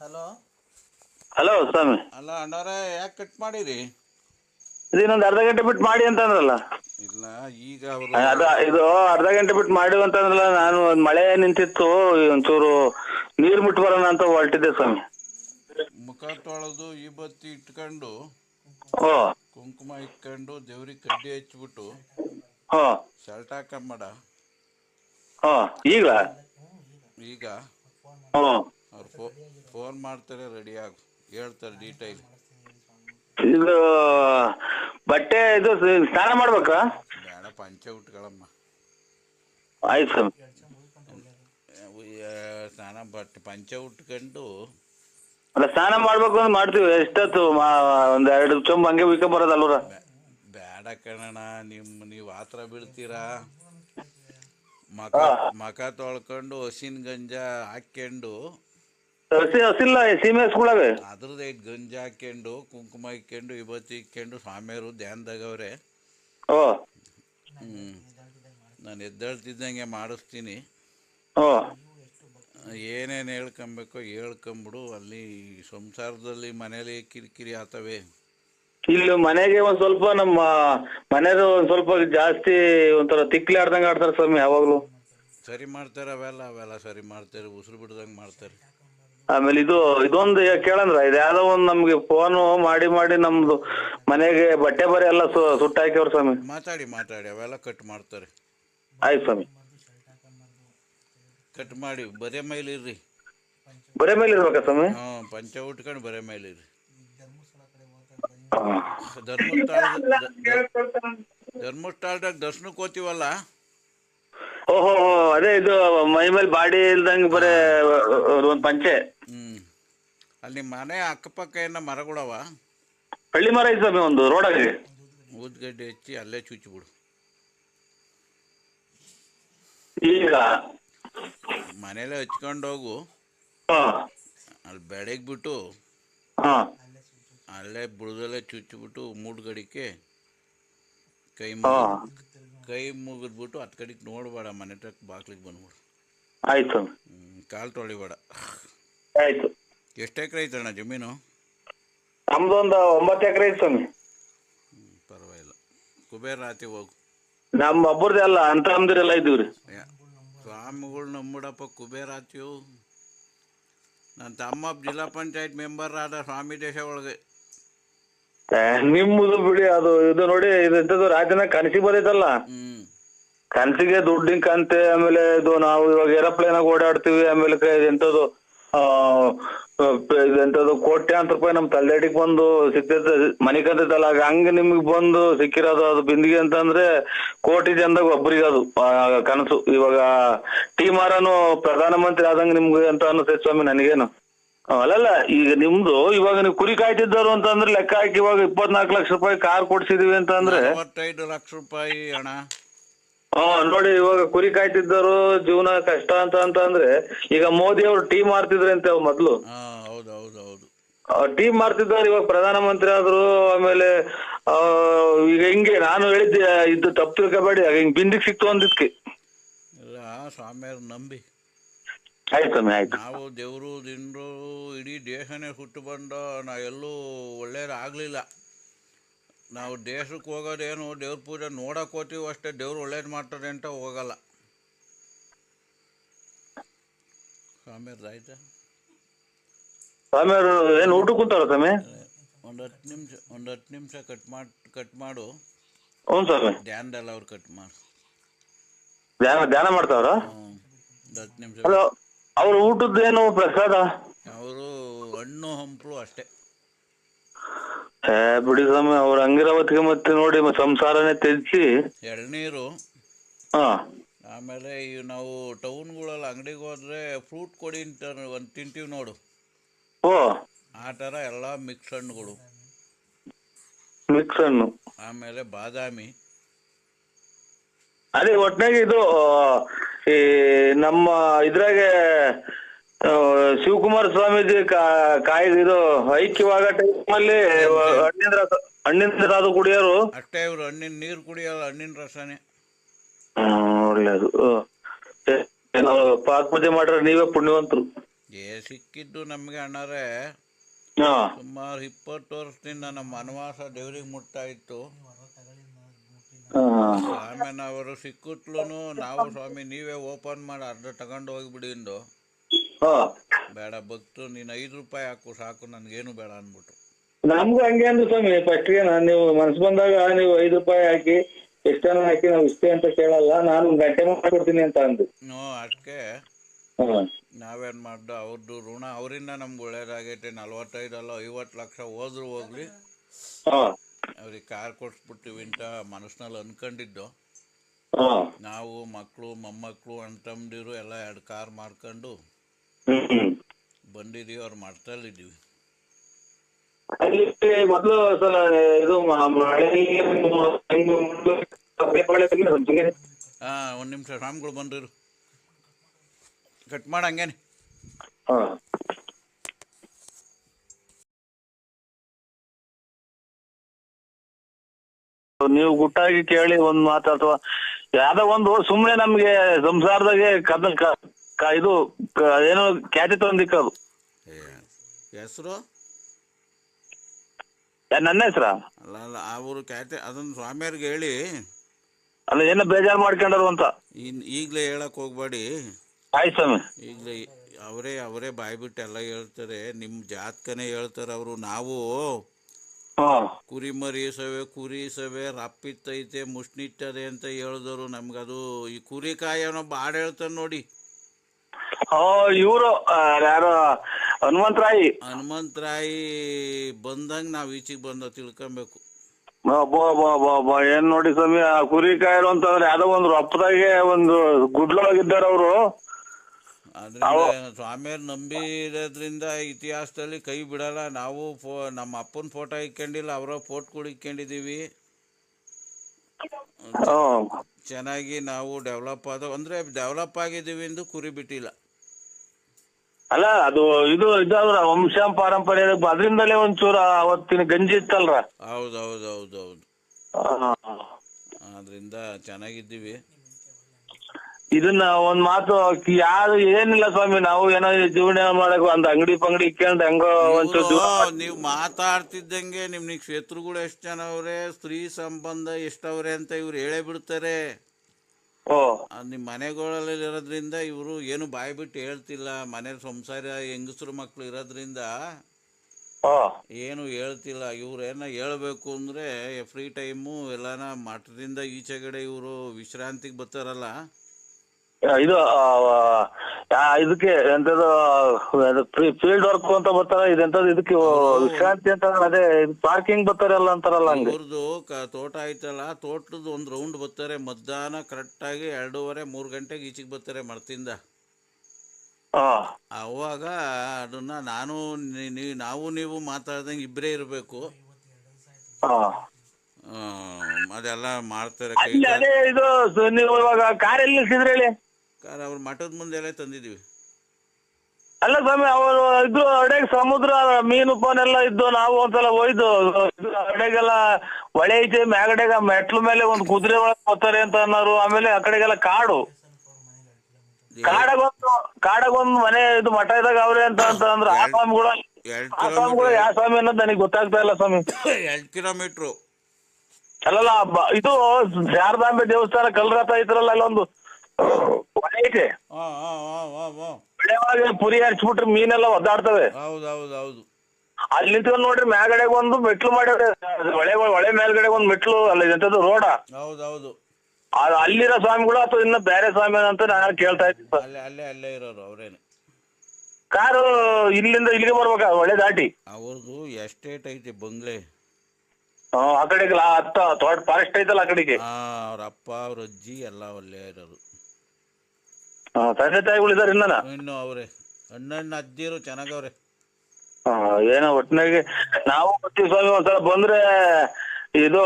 Hello? Hello ಸ್ವಾಮಿ. ಅಲ್ಲ ಅಣ್ಣವ್ರೆ ಯಾಕೆ cut ಮಾಡಿರಿ? ಇದು ಇನ್ನೊಂದು ಅರ್ಧ ಗಂಟೆ ಬಿಟ್ಟು ಮಾಡಿ ಅಂತಂದ್ರಲ್ಲ. ಇಲ್ಲ ಈಗ ಅವರು ಅದ ಇದು ಅರ್ಧ ಗಂಟೆ ಬಿಟ್ಟು ಮಾಡಿ ಅಂತಂದ್ರಲ್ಲ ನಾನು ಒಂದ್ ಮಳೆ ನಿಂತಿತ್ತು ಒಂಚೂರು ನೀರು ಮುಟ್ಟು ಬರೋಣ ಅಂತ ಹೊರಟಿದ್ದೆ ಸ್ವಾಮಿ. ಮುಖ ತೊಳೆದು ಈ ಬತ್ತಿ ಇಟ್ಕೊಂಡು ಓ ಕುಂಕುಮ ಇಟ್ಕೊಂಡು ದೇವ್ರಿಗೆ ಕಡ್ಡಿ ಹಚ್ಬಿಟ್ಟು ಹೋ. ಶರ್ಟ್ ಹಾಕೊಂಬೇಡ ಹೋ ಈಗ ಈಗ? ಹ್ಞೂ ಅವ್ರು ಫೋ ಫೋನ್ ಮಾಡ್ತಾರೆ ರೆಡಿ ಆಗು. ಹೇಳ್ತಾರೆ ಡೀಟೈಲ್ ಇದು ಬಟ್ಟೆ ಇದು ಸ್ನಾನ ಮಾಡ್ಬೇಕಾ? ಬೇಡ ಪಂಚೆ ಉಟ್ಕೊಳಮ್ಮ ಆಯ್ತು ಸ್ವಾಮಿ ಸ್ನಾನ ಬಟ್ಟೆ ಪಂಚೆ ಉಟ್ಕೊಂಡು ಅಲ್ಲ ಸ್ನಾನ ಮಾಡ್ಬೇಕು ಅಂತ ಮಾಡ್ತೀವಿ. ಎಷ್ಟೊತ್ತು ಒಂದ್ ಎರಡು ಚೊಂಬ ಹಂಗೆ ಉಯ್ಕೊಂಡ್ ಬರೋದಲ್ವರ ಬೇಡ ಕಣಣ ನಿಮ್ಮ ನೀವು ಆ ಥರ ಬೀಳ್ತೀರಾ? ಮಕ ಮಕ ತೊಳ್ಕೊಂಡು ಹಸಿನ ಗಂಜ ಹಾಕ್ಕೊಂಡು ಹಸಿ ಹಸಿಲ್ಲ ಸೀಮೆ ಹಸ್ಗಳವೆ ಅದ್ರದ್ದು ಐದು ಗಂಜ ಹಾಕ್ಕೊಂಡು ಕುಂಕುಮ ಇಕ್ಕೊಂಡು ವಿಭೂತಿ ಇಕ್ಕೊಂಡು ಸ್ವಾಮಿಯವರು ಧ್ಯಾನದಾಗವ್ರೆ ಓ. ಹ್ಞೂ ನಾನು ಎದ್ದೇಳ್ತಿದ್ದಂಗೆ ಮಾಡಿಸ್ತೀನಿ. ಓ. ಏನೇನು ಹೇಳ್ಕೊಂಬೇಕೋ ಹೇಳ್ಕೊಂಬಿಡು ಅಲ್ಲಿ ಸಂಸಾರದಲ್ಲಿ ಮನೇಲಿ ಕಿರಿಕಿರಿ ಆತವೆ. ಇಲ್ಲಿ ಮನೆಗೆ ಒಂದ್ ಸ್ವಲ್ಪ ನಮ್ಮ ಮನೆದು ಒಂದ್ ಸ್ವಲ್ಪ ಜಾಸ್ತಿ ಒಂಥರ ತಿಕ್ಲಿ ಆಡ್ದಂಗ ಆಡ್ತಾರೆ ಸ್ವಾಮಿ ಯಾವಾಗ್ಲೂ. ಸರಿ ಮಾಡ್ತಾರೆ ಅವೆಲ್ಲ ಅವೆಲ್ಲ ಸರಿ ಮಾಡ್ತಾರೆ ಉಸಿರು ಬಿಡ್ದಂಗೆ ಮಾಡ್ತಾರೆ. ಆಮೇಲೆ ಇದು ಇದೊಂದು ಕೇಳಂದ್ರ ಇದು ಯಾವ್ದೋ ಒಂದ್ ನಮ್ಗೆ ಫೋನ್ ಮಾಡಿ ಮಾಡಿ ನಮ್ದು ಮನೆಗೆ ಬಟ್ಟೆ ಬರೆ ಎಲ್ಲ ಸು ಸುಟ್ಟಾಕ್ಯವ್ರ ಸ್ವಾಮಿ. ಮಾತಾಡಿ ಮಾತಾಡಿ ಅವೆಲ್ಲ ಕಟ್ ಮಾಡ್ತಾರೆ. ಆಯ್ತು ಸ್ವಾಮಿ. ಕಟ್ ಮಾಡಿ ಬರೇ ಮೈಲಿರ್ರಿ ಬರೇ ಮೇಲೆ ಇರ್ಬೇಕಾ ಸ್ವಾಮಿ? ಪಂಚ ಉಟ್ಕೊಂಡು ಬರೇ ಮೇಲೆ ಇರ್ರಿ. ಧರ್ಮಸ್ಥಳ ಧರ್ಮಸ್ಥಳದಾಗ ದರ್ಶನಕ್ಕೆ ಹೋಗ್ತೀವಲ್ಲ ಓಹೋ ಅದೇ ಇದು ಮೈ ಮೇಲೆ ಬಾಡಿ ಇಲ್ದಂಗೆ ಬರೇ ಒಂದ್ ಪಂಚೆ. ಹ್ಞೂ ಅಲ್ಲಿ ಮನೆ ಅಕ್ಕಪಕ್ಕ ಏನ ಮರಗಳವ? ಹಳ್ಳಿ ಮರ ಐತೆ ಸ್ವಾಮಿ ಒಂದು ರೋಡಾಗೆ ಊದ್ಗಡ್ಡೆ ಹಚ್ಚಿ ಅಲ್ಲೇ ಚುಚ್ಚಿಬಿಡು ಈಗ ಮನೇಲೆ ಹಚ್ಕೊಂಡು ಹೋಗು. ಹಾ. ಅಲ್ಲಿ ಬೆಳಗ್ಗೆ ಬಿಟ್ಟು ಹಾ. ಅಲ್ಲೇ ಬುಡದಲ್ಲೇ ಚುಚ್ಚಿಬಿಟ್ಟು ಮೂಡ್ಗಡಿಕೆ ಕೈ ಹಾ. ಮುಗಿ ಕೈ ಮುಗಿದ್ಬಿಟ್ಟು ಹತ್ತು ಕಡೆಗೆ ನೋಡಬೇಡ ಮನೆ ಟ್ರಕ್ ಬಾಗ್ಲಿಗೆ ಬಂದ್ಬಿಡು. ಆಯ್ತು. ಕಾಲ್ ಹ್ಮ್, ಕಾಲು ತೊಳಿಬೇಡ. ಆಯ್ತು. ಎಷ್ಟು ಎಕರೆ ಐತಣ್ಣ ಜಮೀನು? ನಮ್ದೊಂದು ಒಂಬತ್ತು ಎಕರೆ ಐತೆ ಸ್ವಾಮಿ. ಹ್ಮ್, ಪರವಾಗಿಲ್ಲ. ಕುಬೇರ ರಾತಿ ಹೋಗು. ನಮ್ಮ ಒಬ್ಬರದೇ ಅಲ್ಲ ಅಂತ ಅಂದಿರಲ್ಲ ಇದ್ದೀವ್ರಿ. ಯಾ ಸ್ವಾಮಿಗಳು ನಂಬಿಡಪ್ಪ ಕುಬೇರ ಆತಿಯು. ನನ್ನ ತಮ್ಮ ಜಿಲ್ಲಾ ಪಂಚಾಯತ್ ಮೆಂಬರ್ ಆದ ಸ್ವಾಮಿ ದೇಶ ಒಳಗೆ. ನಿಮ್ಮದು ಬಿಡಿ ಅದು ಇದು ನೋಡಿ ಇದು ಎಂತದ್ದು ರಾಜನ ಕನಸಿಗೆ ಬರೈತಲ್ಲ. ಕನಸಿಗೆ ದುಡ್ಡಿನ ಕಂತೆ ಆಮೇಲೆ ಇದು ನಾವು ಇವಾಗ ಏರೋಪ್ಲೇನ್ ಓಡಾಡ್ತೀವಿ ಆಮೇಲೆ ಎಂತದ್ದು ಎಂತದ್ದು ಕೋಟ್ಯಾಂತರ ರೂಪಾಯಿ ನಮ್ ತಲೆಡಿಗೆ ಬಂದು ಸಿಕ್ತೈತೆ ಮನೆ ಕಂತೈತಲ್ಲ ಹಂಗ ನಿಮ್ಗೆ ಬಂದು ಸಿಕ್ಕಿರೋದು ಅದು ಬಿಂದಿಗೆ ಅಂತಂದ್ರೆ ಕೋಟಿ ಜನದಾಗ ಒಬ್ಬರಿಗೆ ಅದು ಕನಸು. ಇವಾಗ ಟಿ ಮಾರನು ಪ್ರಧಾನಮಂತ್ರಿ ಆದಂಗ ನಿಮ್ಗೆ ಅಂತ ಅನಿಸ್ತೈತೆ ಸ್ವಾಮಿ ನನಗೇನು. ಅಲ್ಲಲ್ಲ ಈಗ ನಿಮ್ದು ಇವಾಗ ನೀವು ಕುರಿ ಕಾಯ್ತಿದ್ದವ್ರು ಅಂತಂದ್ರೆ ಲೆಕ್ಕ ಹಾಕಿ ಇವಾಗ ಇಪ್ಪತ್ನಾಲ್ಕು ಲಕ್ಷ ರೂಪಾಯಿ ಕಾರ್ ಕೊಡ್ಸಿದೀವಿ ಅಂತಂದ್ರೆ ನಲವತ್ತೈದು ಲಕ್ಷ ರೂಪಾಯಿ ಹಣ. ಹಾ ನೋಡಿ ಇವಾಗ ಕುರಿ ಕಾಯ್ತಿದ್ದರು ಜೀವನ ಕಷ್ಟ ಅಂತ ಅಂತಂದ್ರೆ ಈಗ ಮೋದಿ ಅವರು ಟೀ ಮಾಡ್ತಿದ್ರೆ ಅಂತ ಮೊದ್ಲು? ಹಾ ಹೌದು ಹೌದು ಹೌದು. ಟೀ ಮಾರ್ತಿದ್ದವ್ರು ಇವಾಗ ಪ್ರಧಾನಮಂತ್ರಿ ಆದ್ರು ಆಮೇಲೆ ಆ, ಈಗ ಹಿಂಗೆ ನಾನು ಹೇಳಿದ್ದೆ ಇದು ತಪ್ಪು ತಿಳ್ಕೊಬೇಡಿ ಹಿಂಗ್ ಬಿಂದಿಗೆ ಸಿಕ್ತು ಅಂದಿದ್ಕೆ. ಇಲ್ಲ ಸ್ವಾಮಿಯವ್ರು ನಂಬಿ. ನಾವು ದೇವರು ದಿಂಡ್ರು ಇಡೀ ದೇಶನೇ ಹುಟ್ಟು ಬಂದ ನಾ ಎಲ್ಲೂ ಒಳ್ಳೇದಾಗಲಿಲ್ಲ. ನಾವು ದೇಶಕ್ಕೆ ಹೋಗೋದೇನು ದೇವ್ರ ಪೂಜೆ ನೋಡಕ್ಕೆ ಹೋಗ್ತೀವಿ ಅಷ್ಟೇ ದೇವ್ರು ಒಳ್ಳೇದು ಮಾಡ್ತಾರೆ ಅಂತ ಹೋಗಲ್ಲ. ಸ್ವಾಮಿಯವ್ರದ್ದು ಆಯ್ತಾ? ಸ್ವಾಮಿಯವರು ಏನು ಊಟ ಕೂತಾರ ಸ್ವಾಮಿ? ಒಂದು ಹತ್ತು ನಿಮಿಷ ಒಂದು ಹತ್ತು ನಿಮಿಷ ಕಟ್ ಮಾಡಿ ಕಟ್ ಮಾಡು. ಹ್ಞೂ ಸ್ವಾಮಿ. ಧ್ಯಾನದಲ್ಲಿ ಅವ್ರು ಕಟ್ ಮಾಡು. ಧ್ಯಾನ ಧ್ಯಾನ ಮಾಡ್ತಾವ್ರ? ಹ್ಞೂ ಒಂದು ಹತ್ತು ನಿಮಿಷ ಹಲೋ. ಅವ್ರ ಊಟದ್ದೇನು ಪ್ರಸಾದ? ಅವರು ಹಣ್ಣು ಹಂಪಲು ಅಷ್ಟೇ. ಏ ಬಿಡಿ ಸ್ವಾಮಿ ಅವ್ರ ಹಂಗಿರೋವತ್ತಿಗೆ ಮತ್ತೆ ನೋಡಿ ಮತ್ತೆ ಸಂಸಾರನೇ ತೆಗ್ಸಿ ಎಳ್ನೀರು. ಹಾ. ಆಮೇಲೆ ಈ ನಾವು ಟೌನ್ಗಳಲ್ಲಿ ಅಂಗಡಿಗೆ ಹೋದ್ರೆ ಫ್ರೂಟ್ ಕೊಡಿ ಅಂತ ಒಂದು ತಿಂತೀವಿ ನೋಡು. ಓ. ಆ ಥರ ಎಲ್ಲ ಮಿಕ್ಸ್ ಹಣ್ಣುಗಳು. ಮಿಕ್ಸ್ ಹಣ್ಣು. ಆಮೇಲೆ ಬಾದಾಮಿ. ಅದೇ ಒಟ್ಟಾಗಿ ಇದು ಈ ನಮ್ಮ ಇದ್ರಾಗೆ ಶಿವಕುಮಾರ ಸ್ವಾಮೀಜಿ ಕಾಯಿ ಇದು ಐಕ್ಯವಾಗ ಟೈಮಲ್ಲಿ ಹಣ್ಣಿನ ರಸ ಹಣ್ಣಿನ ರಸ ಅದು ಕುಡಿಯೋರು. ಅಷ್ಟೇ ಇವರು ಹಣ್ಣಿನ ನೀರು ಕುಡಿಯೋರು ಹಣ್ಣಿನ ರಸನೇ. ಒಳ್ಳೇದು ಪಾಕ್ ಪೂಜೆ ಮಾಡ್ರೆ ನೀವೇ ಪುಣ್ಯವಂತರು. ಏ ಸಿಕ್ಕಿದ್ದು ನಮ್ಗೆ ಅಣ್ಣರೇ. ಸುಮಾರು ಇಪ್ಪತ್ತು ವರ್ಷದಿಂದ ನಮ್ಮ ಅನುವಾಸ ದೇವ್ರಿಗೆ ಮುಟ್ತಾ ಇತ್ತು. ಆಮೇಲೆ ಅವರು ಸಿಕ್ಕುತ್ಲೂ ನಾವು ಸ್ವಾಮಿ ನೀವೇ ಓಪನ್ ಮಾಡಿ ಅರ್ಧ ತಗೊಂಡು ಹೋಗ್ಬಿಡಿಂದು ಹಾ. ಬೇಡ ಭಕ್ತು ನೀನು ಐದು ರೂಪಾಯಿ ಹಾಕು ಸಾಕು ನನ್ಗೇನು ಬೇಡ ಅನ್ಬಿಟ್ಟು ನಮ್ಗೂ ಹಂಗೆ ಅಂದ್ರೆ ಸ್ವಾಮಿ ಫಸ್ಟ್ ನಾನು ನೀವು ಮನಸ್ಸು ಬಂದಾಗ ನೀವು ಐದು ರೂಪಾಯಿ ಹಾಕಿ ಎಷ್ಟನ್ನ ಹಾಕಿ ನಾವು ಇಷ್ಟೇ ಅಂತ ಕೇಳಲ್ಲ ನಾನು ಒಂದ್ ಗಂಟೆ ಮಾಡ್ಕೊಡ್ತೀನಿ ಅಂತ ಅಂದು. ನೋ ಅದಕ್ಕೆ ನಾವೇನ್ ಮಾಡ್ದ ಅವ್ರದ್ದು ಋಣ ಅವರಿಂದ ನಮ್ಗೆ ಒಳ್ಳೇದಾಗೈತೆ ನಲ್ವತ್ತೈದಲ್ಲ ಐವತ್ತು ಲಕ್ಷ ಹೋದ್ರು ಹೋಗ್ಲಿ. ಹಾ. ಅವ್ರಿಗೆ ಕಾರ್ ಕೊಡ್ಸ್ಬಿಟ್ಟಿವಿ ಅಂತ ಮನಸ್ಸಿನಲ್ಲಿ ಅನ್ಕೊಂಡಿದ್ದು. ನಾವು ಮಕ್ಕಳು ಮೊಮ್ಮಕ್ಕಳು ಅಣ್ಣ ತಮ್ಮದಿರು ಎಲ್ಲ ಎರಡು ಕಾರ್ ಮಾಡ್ಕೊಂಡು ಬಂದಿದೀವಿ ಅವ್ರು ಮಾಡ್ತಲ್ಲಿದ್ದೀವಿ ಅಲ್ಲಿ ಮೊದ್ಲು ಸಲ ಇದು ಮ- ಮಳೆ ಹೆಂಗ್ ಮಳೆ ಪಳೆ ಬಂದ್ರೆ ಸ್ವಲ್ಪ ಹಿಂಗೆ. ಹಾಂ ಒಂದು ನಿಮಿಷ ರಾಮ್ಗಳು ಬಂದಿರು. ಕಟ್ ಮಾಡ ಹಂಗೇನೆ. ಹಾ. ನೀವು ಗುಟ್ಟಾಗಿ ಕೇಳಿ ಒಂದ್ ಮಾತು ಅಥವಾ ಯಾವ್ದೋ ಒಂದು ಸುಮ್ನೆ ನಮ್ಗೆ ಸಂಸಾರದಾಗೆ ಕದ ಕ- ಇದು ಕ- ಏನೋ ಖ್ಯಾತಿ ತಂದಿಕ್ಕದು ಹೆಸರು? ಯಾ- ನನ್ನ ಹೆಸ್ರ? ಅಲ್ಲ ಅಲ್ಲ ಅವರು ಕ್ಯಾತೆ ಅದನ್ನ ಸ್ವಾಮಿಯವ್ರಿಗೆ ಹೇಳಿ. ಅಲ್ಲ ಏನೋ ಬೇಜಾರ್ ಮಾಡ್ಕೊಂಡರು ಅಂತ? ಇನ್ ಈಗಲೇ ಹೇಳಕ್ಕೆ ಹೋಗ್ಬೇಡಿ. ಆಯ್ತು ಸ್ವಾಮಿ. ಈಗಲೇ ಅವರೇ ಅವರೇ ಬಾಯ್ಬಿಟ್ಟು ಎಲ್ಲ ಹೇಳ್ತಾರೆ ನಿಮ್ಮ ಜಾತಕನೇ ಹೇಳ್ತಾರೆ ಅವರು. ನಾವು ಹಾ. ಕುರಿ ಮರಿ ಸವೆ ಕುರಿ ಸವೆ ರಪ್ಪಿತ್ತೈತೆ ಮುಷ್ಣಿಟ್ಟದೆ ಅಂತ ಹೇಳಿದ್ರು ನಮ್ಗದು ಈ ಕುರಿ ಕಾಯೋನೋ ಬಾಡ ಹೇಳ್ತಾನೆ ನೋಡಿ. ಇವರು ಯಾರು ಹನುಮಂತರಾಯಿ. ಹನುಮಂತರಾಯಿ ಬಂದಂಗ ನಾವ್ ಈಚಿಗೆ ಬಂದ ತಿಳ್ಕೊಬೇಕು. ಬಾ ಬಾ ಬಾ ಬಾ ಏನ್ ನೋಡಿ ಸ್ವಾಮಿ ಕುರಿ ಕಾಯರು ಅಂತಂದ್ರೆ ಯಾವ್ದೋ ಒಂದು ರಪ್ಪದಾಗೆ ಒಂದು ಗುಡ್ಲೊಳಗಿದ್ದಾರೆ ಅವರು ಅದರಿಂದ ಸ್ವಾಮಿಯವ್ರು ನಂಬಿರೋದ್ರಿಂದ ಇತಿಹಾಸದಲ್ಲಿ ಕೈ ಬಿಡಲ್ಲ. ನಾವು ಫೋ ನಮ್ಮ ಅಪ್ಪನ ಫೋಟೋ ಇಕ್ಕೊಂಡಿಲ್ಲ ಅವರ ಫೋಟೋಗಳು ಇಕ್ಕೊಂಡಿದ್ದೀವಿ. ಚೆನ್ನಾಗಿ ನಾವು ಡೆವಲಪ್ ಆದ ಅಂದ್ರೆ ಡೆವಲಪ್ ಆಗಿದ್ದೀವಿ ಎಂದು ಕುರಿ ಬಿಟ್ಟಿಲ್ಲ. ಅಲ್ಲ ಅದು ಇದು ಇದಾದ್ರ ವಂಶ ಪಾರಂಪರ್ಯ ಅದರಿಂದಲೇ ಒಂಚೂರ ಅವತ್ತಿನ ಗಂಜಿ ಇತ್ತಲ್ರ? ಹೌದು ಹೌದು ಹೌದು ಹೌದು ಆ, ಅದರಿಂದ ಚೆನ್ನಾಗಿದ್ದೀವಿ. ಇದನ್ನ ಒಂದ್ ಮಾತು ಯಾರು ಏನಿಲ್ಲ ಸ್ವಾಮಿ ನಾವು ಏನೋ ಜೀವನ ಮಾಡಕ್ ಒಂದ್ ಅಂಗಡಿ ಪಂಗಡಿ ಇಕ್ಕೊಂಡ್ ಹೆಂಗೋ ಒಂಚೂರು ಮಾಡ್- ನೀವು ಮಾತಾಡ್ತಿದ್ದಂಗೆ ನಿಮ್ನಿ ಕ್ಷೇತ್ರಗಳು ಎಷ್ಟು ಜನ ಅವ್ರೆ? ಸ್ತ್ರೀ ಸಂಬಂಧ ಎಷ್ಟವ್ರೆ ಅಂತ ಇವ್ರು ಹೇಳೇ ಬಿಡ್ತಾರೆ. ಓ. ನಿಮ್ಮ ಮನೆಗಳಲ್ಲಿ ಇರೋದ್ರಿಂದ ಇವರು ಏನು ಬಾಯಿ ಬಿಟ್ಟು ಹೇಳ್ತಿಲ್ಲ. ಮನೆ ಸಂಸಾರ ಹೆಂಗಸರು ಮಕ್ಳು ಇರೋದ್ರಿಂದ ಓ. ಏನು ಹೇಳ್ತಿಲ್ಲ. ಇವ್ರೇನ ಹೇಳ್ಬೇಕು ಅಂದ್ರೆ ಫ್ರೀ ಟೈಮು ಎಲ್ಲಾನ ಮಠದಿಂದ ಈಚೆಗಡೆ ಇವರು ವಿಶ್ರಾಂತಿಗೆ ಬರ್ತಾರಲ್ಲ. ಇದು ಇದಕ್ಕೆ ಎಂತದು ಫೀಲ್ಡ್ ವರ್ಕ್ ಅಂತ ಬರ್ತಾರೆ ಇದೆಂತದ್ದು ಇದಕ್ಕೆ ವಿಶ್ರಾಂತಿ ಅಂತ ಅದೇ ಪಾರ್ಕಿಂಗ್ ಬರ್ತಾರಲ್ಲ ಅಂತಾರಲ್ಲ ಹಂಗೆ. ಇವ್ರದ್ದು ತೋಟ ಐತಲ್ಲ ತೋಟದ ಒಂದು ರೌಂಡ್ ಬರ್ತಾರೆ ಮಧ್ಯಾಹ್ನ ಕರೆಕ್ಟ್ ಆಗಿ ಎರಡೂವರೆ ಮೂರು ಗಂಟೆಗೆ ಈಚೆಗೆ ಬರ್ತಾರೆ ಮರ್ತಿಂದ. ಅವಾಗ ಅದನ್ನ ನಾನು ನಾವು ನೀವು ಮಾತಾಡ್ದಂಗೆ ಇಬ್ಬರೇ ಇರಬೇಕು. ಅದೆಲ್ಲ ಮಾಡ್ತಾರೆ ಅದೇ ಇದು ನೀವು ಇವಾಗ ಕಾರ್ ಎಲ್ಲಿ ನಿಲ್ಸಿದ್ರಿ ಹೇಳಿ? ಕಾರ ಅವ್ರ ಮಠದ ಮುಂದೆಲ್ಲ ತಂದಿದ್ದೀವಿ. ಅಲ್ಲ ಸ್ವಾಮಿ ಅವರು ಇದ್ರು ಅಡೆಗೆ ಸಮುದ್ರ ಮೀನು ಪಾನೆಲ್ಲ ಇದ್ದು ನಾವು ಒಂದ್ಸಲ ಹೋಯ್ದು ಅಡೆಗೆಲ್ಲ ಹೊಳೆ ಐತೆ ಮ್ಯಾಗಡೆಗ ಮೆಟ್ಲ ಮೇಲೆ ಒಂದು ಕುದುರೆ ಒಳಗೆ ಹೋಗ್ತಾರೆ ಅಂತ ಅನ್ನೋರು ಆಮೇಲೆ ಆ ಕಡೆಗೆಲ್ಲ ಕಾಡು. ಕಾಡಗೊಂದು ಕಾಡಗೊಂದು ಮನೆ ಇದು ಮಠ ಇದ್ದಾಗ ಅವ್ರೆ ಅಂತ ಅಂತ ಅಂದ್ರೆ ಆ ಸ್ವಾಮಿಗಳು ಕೂಡ ಆ ಸ್ವಾಮಿಗಳು ಯಾವ ಸ್ವಾಮಿ ಅನ್ನೋದು ನನಗೆ ಗೊತ್ತಾಗ್ತಾ ಇಲ್ಲ ಸ್ವಾಮಿ. ಎರಡು ಕಿಲೋಮೀಟ್ರು. ಅಲ್ಲಲ್ಲ ಇದು ಶಾರದಾಂಬೆ ದೇವಸ್ಥಾನ ಕಲ್ರಥ ಇದ್ರಲ್ಲ ಅಲ್ಲೊಂದು. ಐತೆ. ಪುರಿ ಹರಿಸ್ಬಿಟ್ರೆ ಮೀನೆಲ್ಲ ಒದ್ದಾಡ್ತವೆ. ಅಲ್ಲಿ ನಿಂತ್ಕೊಂಡ್ ನೋಡ್ರಿ ಮ್ಯಾಗಡೆಗೆ ಒಂದು ಮೆಟ್ಲು ಮಾಡ್ಯಾರೆ ಹೊಳೆ ಹೊಳೆ ಮೇಲ್ಗಡೆ ಒಂದು ಮೆಟ್ಲು ಅಲ್ಲ ಎಂತದ್ದು ರೋಡ. ಅಲ್ಲಿರೋ ಸ್ವಾಮಿಗಳು ಅಥವಾ ಇನ್ನ ಬೇರೆ ಸ್ವಾಮಿ ಅಂತ ನಾನು ಕೇಳ್ತಾ ಇದ್ದೀನಿ. ಅಲ್ಲೇ ಅಲ್ಲೇ ಇರೋರು ಅವರೇನು. ಕಾರು ಇಲ್ಲಿಂದ ಇಲ್ಲಿಗೆ ಬರ್ಬೇಕ ಹೊಳೆ ದಾಟಿ. ಅವ್ರದ್ದು ಎಸ್ಟೇಟ್ ಐತಿ ಬಂಗ್ಲೆ ಆ, ಕಡೆಗೆ ಹತ್ತ ತೋಟ ಫಾರೆಸ್ಟ್ ಐತಲ್ಲ ಆ ಕಡೆಗೆ. ಅವ್ರ ಅಪ್ಪ ಅವ್ರ ಅಜ್ಜಿ ಎಲ್ಲ ಅಲ್ಲೇ ಇರೋರು. ಆ, ತಂದೆ ತಾಯಿಗಳು ಇದಾರೆ ಇನ್ನನ ಇನ್ನು ಅವ್ರೆ ಅಣ್ಣಣ್ಣ ಅಜ್ಜಿರು ಚೆನ್ನಾಗವ್ರೆ. ಏನೋ ಒಟ್ಟಿನಾಗೆ ನಾವು ಬರ್ತೀವಿ ಸ್ವಾಮಿ ಒಂದ್ಸಲ ಬಂದ್ರೆ ಇದು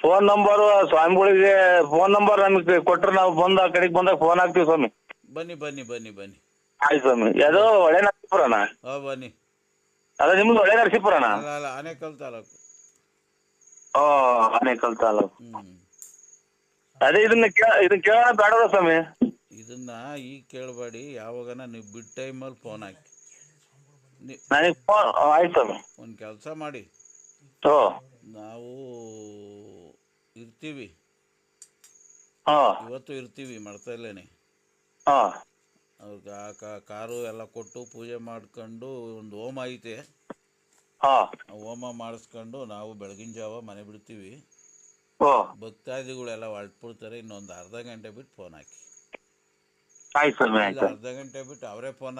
ಫೋನ್ ನಂಬರ್ ಸ್ವಾಮಿಗಳಿಗೆ ಫೋನ್ ನಂಬರ್ ನಮಗೆ ಕೊಟ್ರೆ ನಾವು ಬಂದ ಆ ಕಡೆಗೆ ಬಂದಾಗ ಫೋನ್ ಹಾಕ್ತೀವಿ ಸ್ವಾಮಿ. ಬನ್ನಿ ಬನ್ನಿ ಬನ್ನಿ ಬನ್ನಿ. ಆಯ್ತು ಸ್ವಾಮಿ. ಯಾವ್ದೋ ಒಳ್ಳೆ ನರಸೀಪುರನ? ಹಾ ಬನ್ನಿ. ಅದ ನಿಮ್ದು ಹೊಳೆ ನರಸೀಪುರನ? ಅಲ್ಲ ಅಲ್ಲ ಆನೇಕಲ್ ತಾಲೂಕು. ಓ ಆನೇಕಲ್ ತಾಲೂಕು. ಅದೇ ಇದನ್ನ ಕೇಳ ಇದನ್ನ ಕೇಳೋಣ ಬೇಡ ಸ್ವಾಮಿ? ಇದನ್ನ ಈಗ ಕೇಳಬೇಡಿ ಯಾವಾಗನ ನೀವು ಬಿಡ್ ಟೈಮಲ್ಲಿ ಫೋನ್ ಹಾಕಿ. ನನಗೆ ಫೋನ್ ಆಯ್ತು ಒಂದು ಕೆಲಸ ಮಾಡಿ. ನಾವು ಇರ್ತೀವಿ. ಹಾ. ಇವತ್ತು ಇರ್ತೀವಿ ಮಾಡ್ತಾ ಇಲ್ಲೇನೆ. ಅವ್ರಿಗೆ ಆ ಕಾರು ಎಲ್ಲ ಕೊಟ್ಟು ಪೂಜೆ ಮಾಡ್ಕೊಂಡು ಒಂದು ಹೋಮ ಐತೆ. ಹೋಮ ಮಾಡಿಸ್ಕೊಂಡು ನಾವು ಬೆಳಗಿನ ಜಾವ ಮನೆ ಬಿಡ್ತೀವಿ. ಭಕ್ತಾದಿಗಳೆಲ್ಲ ಹೊರಟ್ಬಿಡ್ತಾರೆ ಇನ್ನೊಂದು ಅರ್ಧ ಗಂಟೆ ಬಿಟ್ಟು ಫೋನ್ ಹಾಕಿ. ಆಯ್ತು. ಸ್ವಾಮಿ ಅರ್ಧ ಗಂಟೆ ಬಿಟ್ಟು ಅವರೇ ಫೋನ್